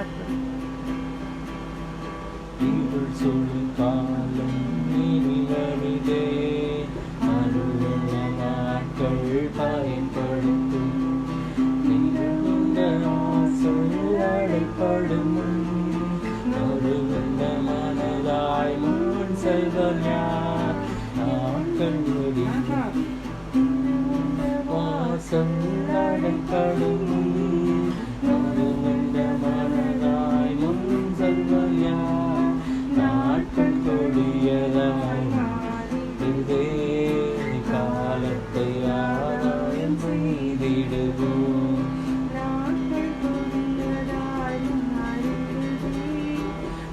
பாடுவேன் இருள் சுடும் காலம் நிலவிலே அருளும் மக்கள் பயன்படுத்தும். நிகழ்ந்த ஆசல் அழைப்படும் நறுவந்த மனதாய் முன் செல்வர் யார்? நாட்கள் വേണ്ടവോ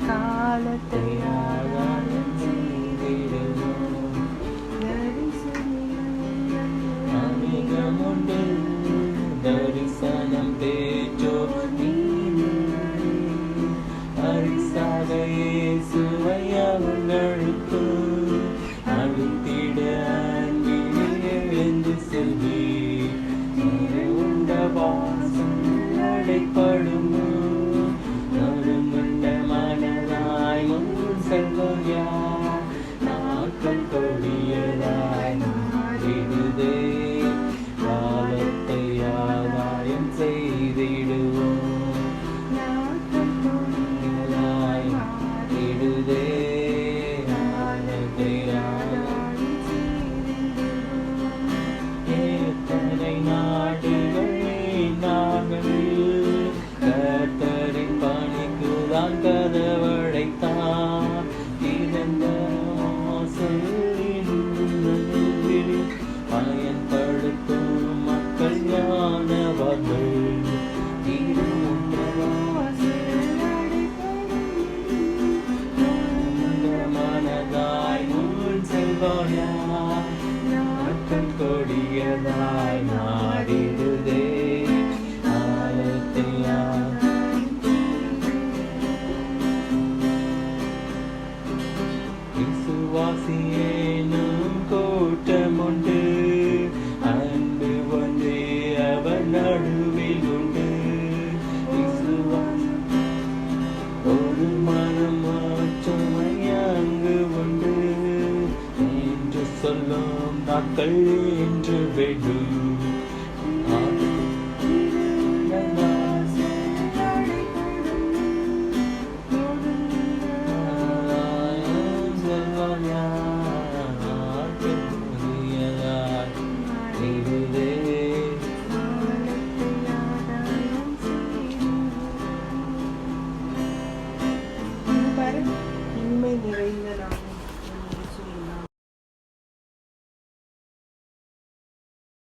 കാലത്തെ செய்திடுவோம். நாடுகள் நாங்கள் கட்டரை பணிக்குதான் right not think to be good.